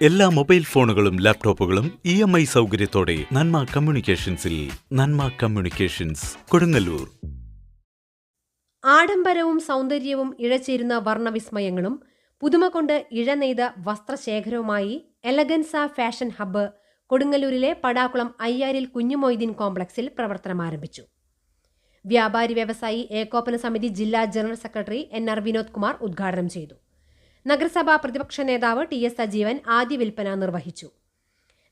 എല്ലാ മൊബൈൽ ഫോണുകളും ലാപ്ടോപ്പുകളും ഇ എം ഐ സൗകര്യത്തോടെ നന്മ കമ്മ്യൂണിക്കേഷൻസിൽ നന്മ കമ്മ്യൂണിക്കേഷൻസ് കൊടുങ്ങല്ലൂർ. ആഡംബരവും സൗന്ദര്യവും ഇഴചേരുന്ന വർണവിസ്മയങ്ങളും പുതുമ കൊണ്ട് ഇഴനെയ്ത വസ്ത്രശേഖരവുമായി എലഗൻസ ഫാഷൻ ഹബ്ബ് കൊടുങ്ങല്ലൂരിലെ പടാക്കുളം അയ്യാരിൽ കുഞ്ഞുമൊയ്തീൻ കോംപ്ലക്സിൽ പ്രവർത്തനം ആരംഭിച്ചു. വ്യാപാരി വ്യവസായി ഏകോപന സമിതി ജില്ലാ general secretary N R Vinod Kumar ഉദ്ഘാടനം ചെയ്തു. നഗരസഭാ പ്രതിപക്ഷ നേതാവ് ടി എസ് സജീവൻ ആദ്യ വിൽപ്പന നിർവഹിച്ചു.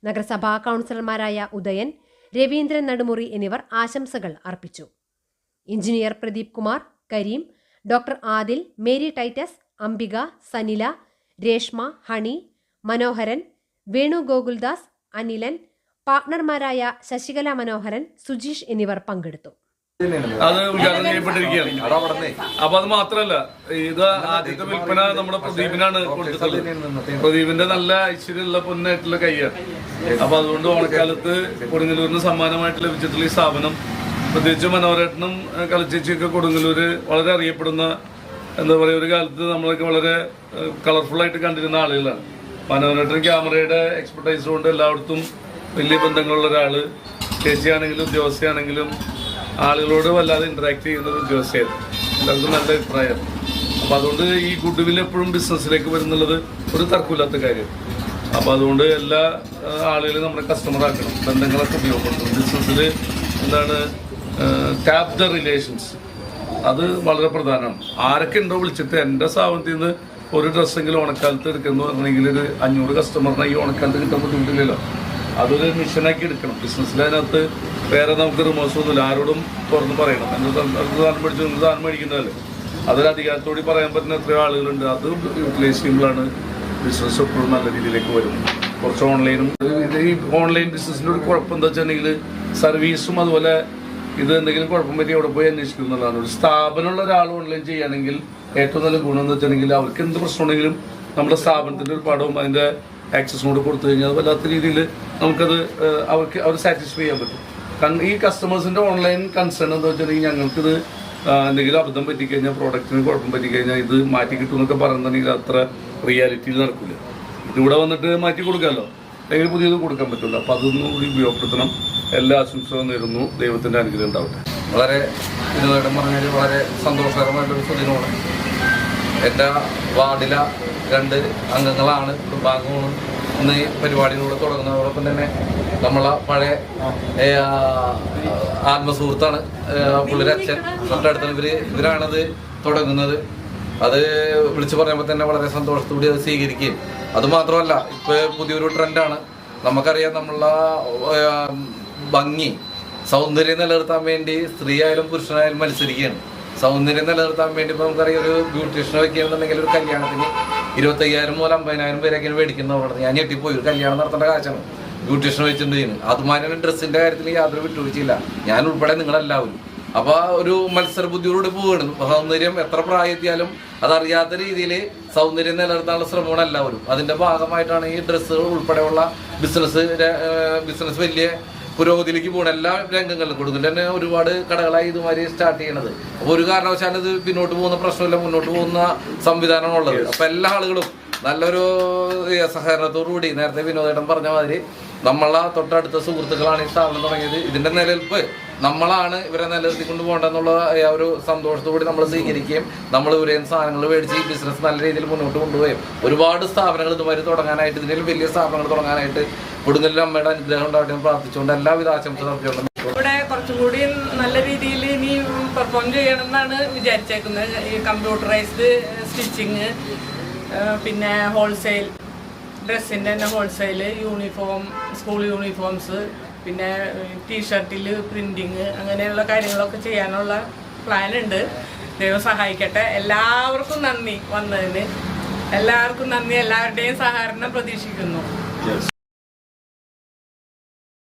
നഗരസഭാ കൗൺസിലർമാരായ ഉദയൻ രവീന്ദ്രൻ നടുമുറി എന്നിവർ ആശംസകൾ അർപ്പിച്ചു. Engineer Pradeep Kumar Kareem doctor Adil Mary Titus Ambika Sanila Reshma Honey Manoharan Venu Gokuldas Anilan പാർട്ണർമാരായ Sasikala Manoharan Sujeesh എന്നിവർ പങ്കെടുത്തു. അത് ഉദ്ഘാടനം ചെയ്യപ്പെട്ടിരിക്കുകയാണ്. അപ്പൊ അത് മാത്രല്ല ഇത് ആദ്യത്തെ വിൽപ്പന നമ്മുടെ പ്രദീപിനാണ് കൊടുത്തിട്ടുള്ളത്. പ്രദീപിന്റെ നല്ല ഐശ്വര്യമുള്ള പൊന്നായിട്ടുള്ള കൈയാണ്. അപ്പൊ അതുകൊണ്ട് ഓണക്കാലത്ത് കൊടുങ്ങല്ലൂരിന് സമ്മാനമായിട്ട് ലഭിച്ചിട്ടുള്ള ഈ സ്ഥാപനം പ്രത്യേകിച്ച് മനോരത്നം കളിച്ചേച്ചിയൊക്കെ കൊടുങ്ങല്ലൂര് വളരെ അറിയപ്പെടുന്ന എന്താ പറയുക ഒരു കാലത്ത് നമ്മളൊക്കെ വളരെ കളർഫുൾ ആയിട്ട് കണ്ടിരുന്ന ആളുകളാണ്. മനോരത്നം ക്യാമറയുടെ എക്സ്പെർട്ടൈസ് കൊണ്ട് എല്ലായിടത്തും വലിയ ബന്ധങ്ങളുള്ള ഒരാൾ. ചേച്ചിയാണെങ്കിലും ഉദ്യോഗസ്ഥയാണെങ്കിലും ആളുകളോട് വല്ലാതെ ഇന്ററാക്ട് ചെയ്യുന്ന ഒരു ഉദ്യോഗസ്ഥയായിരുന്നു. എല്ലാവർക്കും നല്ല അഭിപ്രായം. അപ്പോൾ അതുകൊണ്ട് ഈ ഗുഡ് വിൽ എപ്പോഴും ബിസിനസ്സിലേക്ക് വരുന്നുള്ളത് ഒരു തർക്കമില്ലാത്ത കാര്യം. അപ്പോൾ അതുകൊണ്ട് എല്ലാ ആളുകളും നമ്മുടെ കസ്റ്റമർ ആക്കണം. ബന്ധങ്ങളൊക്കെ ഉപയോഗപ്പെടുത്തും ബിസിനസ്സിൽ എന്താണ് ടാപ്പ് ദ റിലേഷൻസ് അത് വളരെ പ്രധാനമാണ്. ആരൊക്കെ ഉണ്ടോ വിളിച്ചിട്ട് എന്റെ സ്ഥാപനത്തിൽ നിന്ന് ഒരു ഡ്രസ്സെങ്കിലും ഉണക്കാലത്ത് എടുക്കുന്നു പറഞ്ഞെങ്കിൽ ഒരു അഞ്ഞൂറ് കസ്റ്റമറിനെ ഈ ഉണക്കാലത്ത് കിട്ടാൻ ബുദ്ധിമുട്ടില്ലല്ലോ. അതൊരു മിഷനാക്കി എടുക്കണം. ബിസിനസ്സിലതിനകത്ത് വേറെ നമുക്ക് റിമോഴ്സ് ഒന്നുമില്ല. ആരോടും തുറന്ന് പറയണം. എന്താ സാധനം മേടിച്ചു നിങ്ങൾ സാധനം മേടിക്കുന്നതല്ലേ? അതൊരു അധികാരത്തോടി പറയാൻ പറ്റുന്ന എത്രയോ ആളുകളുണ്ട്. അത് യൂട്ടിലൈസ് ചെയ്യുമ്പോഴാണ് ബിസിനസ് എപ്പോഴും നല്ല രീതിയിലേക്ക് വരും. കുറച്ച് ഓൺലൈനും ഈ ഓൺലൈൻ ബിസിനസ്സിന്റെ ഒരു കുഴപ്പം എന്താ വെച്ചിട്ടുണ്ടെങ്കിൽ സർവീസും അതുപോലെ ഇത് എന്തെങ്കിലും കുഴപ്പം പറ്റി അവിടെ പോയി അന്വേഷിക്കും എന്നുള്ളതാണ്. ഒരു സ്ഥാപനമുള്ള ഒരാൾ ഓൺലൈൻ ചെയ്യുകയാണെങ്കിൽ ഏറ്റവും നല്ല ഗുണം എന്ന് വെച്ചിട്ടുണ്ടെങ്കിൽ അവർക്ക് എന്ത് പ്രശ്നമുണ്ടെങ്കിലും നമ്മുടെ സ്ഥാപനത്തിന്റെ ഒരു പടവും അതിന്റെ ആക്സസും കൂടെ കൊടുത്തു കഴിഞ്ഞാൽ വല്ലാത്ത രീതിയിൽ നമുക്കത് അവർക്ക് അവർ സാറ്റിസ്ഫൈ ചെയ്യാൻ പറ്റും. കാരണം ഈ കസ്റ്റമേഴ്സിന്റെ ഓൺലൈൻ കൺസേൺ എന്താ വെച്ചിട്ടുണ്ടെങ്കിൽ ഞങ്ങൾക്കിത് എന്തെങ്കിലും അബദ്ധം പറ്റിക്കഴിഞ്ഞാൽ പ്രോഡക്റ്റിന് കുഴപ്പം പറ്റിക്കഴിഞ്ഞാൽ ഇത് മാറ്റി കിട്ടും എന്നൊക്കെ പറയുന്നുണ്ടെങ്കിൽ അത്ര റിയാലിറ്റിയിൽ നടക്കില്ല ഇതിവിടെ വന്നിട്ട് മാറ്റി കൊടുക്കാമല്ലോ അല്ലെങ്കിൽ പുതിയത് കൊടുക്കാൻ പറ്റില്ല അപ്പോൾ അതൊന്നും കൂടി ഉപയോഗപ്പെടുത്തണം. എല്ലാ ആശംസകളും നേരുന്നു. ദൈവത്തിന്റെ അനുഗ്രഹം ഉണ്ടാവട്ടെ. വളരെ വിനോദം പറഞ്ഞാൽ വളരെ സന്തോഷകരമായിട്ടൊരു സുദിനമാണ് എന്റെ വാർഡിലെ രണ്ട് അംഗങ്ങളാണ് കുടുംബാംഗങ്ങളും ഇന്ന് ഈ പരിപാടിയിലൂടെ തുടങ്ങുന്നതോടൊപ്പം തന്നെ നമ്മളെ പഴയ ആത്മസുഹൃത്താണ് പുള്ളിയുടെ അച്ഛൻ. തൊട്ടടുത്ത് ഇവർ ഇവരാണത് തുടങ്ങുന്നത്. അത് വിളിച്ചു പറയുമ്പോൾ തന്നെ വളരെ സന്തോഷത്തോടെ അത് സ്വീകരിക്കുകയും. അതുമാത്രമല്ല ഇപ്പൊ പുതിയൊരു ട്രെൻഡാണ്. നമുക്കറിയാം നമ്മളെ ഭംഗി സൗന്ദര്യം നിലനിർത്താൻ വേണ്ടി സ്ത്രീ ആയാലും പുരുഷനായാലും മത്സരിക്കുകയാണ്. സൗന്ദര്യം നിലനിർത്താൻ വേണ്ടി ഇപ്പോൾ നമുക്കറിയാം ഒരു ബ്യൂട്ടീഷ്യനെ വെക്കുകയാണെന്നുണ്ടെങ്കിൽ ഒരു കല്യാണത്തിന് ഇരുപത്തയ്യായിരം മുതൽ അമ്പതിനായിരം പേരൊക്കെയാണ് മേടിക്കുന്നത് ഞാൻ ഞെട്ടിപ്പോയി. ഒരു കല്യാണം നടത്തേണ്ട കാശാണ്. ബ്യൂട്ടീഷ്യനെ വെച്ചിട്ടുണ്ട് അതുമാതിരി ഡ്രസ്സിന്റെ കാര്യത്തിൽ യാതൊരു വിട്ടുവീഴ്ചയില്ല. ഞാൻ ഉൾപ്പെടെ നിങ്ങളെല്ലാവരും. അപ്പൊ ഒരു മത്സര ബുദ്ധിയോട് പോവുകയാണ് സൗന്ദര്യം എത്ര പ്രായത്തിയാലും അതറിയാത്ത രീതിയിൽ സൗന്ദര്യം നിലനിർത്താനുള്ള ശ്രമമാണ് എല്ലാവരും. അതിന്റെ ഭാഗമായിട്ടാണ് ഈ ഡ്രസ്സുകൾ ഉൾപ്പെടെയുള്ള ബിസിനസ് ബിസിനസ് വലിയ പുരോഗതിയിലേക്ക് പോകണം എല്ലാ രംഗങ്ങളിലും കൊടുക്കുന്നുണ്ട്. തന്നെ ഒരുപാട് കടകളായി ഇതുമാതിരി സ്റ്റാർട്ട് ചെയ്യണത്. അപ്പോൾ ഒരു കാരണവശാലും ഇത് പിന്നോട്ട് പോകുന്ന പ്രശ്നമില്ല മുന്നോട്ട് പോകുന്ന സംവിധാനമാണ് ഉള്ളത് അപ്പോൾ എല്ലാ ആളുകളും നല്ലൊരു സഹകരണത്തോടുകൂടി നേരത്തെ വിനോദേട്ടൻ പറഞ്ഞ മാതിരി നമ്മളെ തൊട്ടടുത്ത സുഹൃത്തുക്കളാണ് ഈ സ്ഥാപനം തുടങ്ങിയത്. ഇതിന്റെ നിലനിൽപ്പ് നമ്മളാണ് ഇവരെ നിലനിർത്തിക്കൊണ്ട് പോകേണ്ടെന്നുള്ള ആ ഒരു സന്തോഷത്തോടെ നമ്മൾ സ്വീകരിക്കുകയും നമ്മൾ ഇവരെയും സാധനങ്ങൾ മേടിച്ച് ഈ ബിസിനസ് നല്ല രീതിയിൽ മുന്നോട്ട് കൊണ്ടുപോവുകയും ഒരുപാട് സ്ഥാപനങ്ങൾ ഇതുമാതിരി തുടങ്ങാനായിട്ട് ഇതിലും വലിയ സ്ഥാപനങ്ങൾ തുടങ്ങാനായിട്ട് കൊടുങ്ങലിൽ അമ്മയുടെ അനുഗ്രഹം ഉണ്ടാവട്ടെ പ്രാർത്ഥിച്ചുകൊണ്ട് എല്ലാവിധ ആശംസ നടത്തിയുണ്ട് ഇവിടെ കുറച്ചും കൂടി നല്ല രീതിയിൽ ഇനി പെർഫോം ചെയ്യണം എന്നാണ് വിചാരിച്ചേക്കുന്നത്. ഈ കമ്പ്യൂട്ടറൈസ്ഡ് സ്റ്റിച്ചിങ് പിന്നെ ഹോൾസെയിൽ ഡ്രസ്സിന്റെ തന്നെ ഹോൾസെയിൽ യൂണിഫോം സ്കൂൾ യൂണിഫോംസ് പിന്നെ ടീഷർട്ടിൽ പ്രിന്റിങ് അങ്ങനെയുള്ള കാര്യങ്ങളൊക്കെ ചെയ്യാനുള്ള പ്ലാൻ ഉണ്ട്. ദൈവം സഹായിക്കട്ടെ. എല്ലാവർക്കും നന്ദി വന്നതിന്. എല്ലാവർക്കും നന്ദി. എല്ലാവരുടെയും സഹകരണം പ്രതീക്ഷിക്കുന്നു.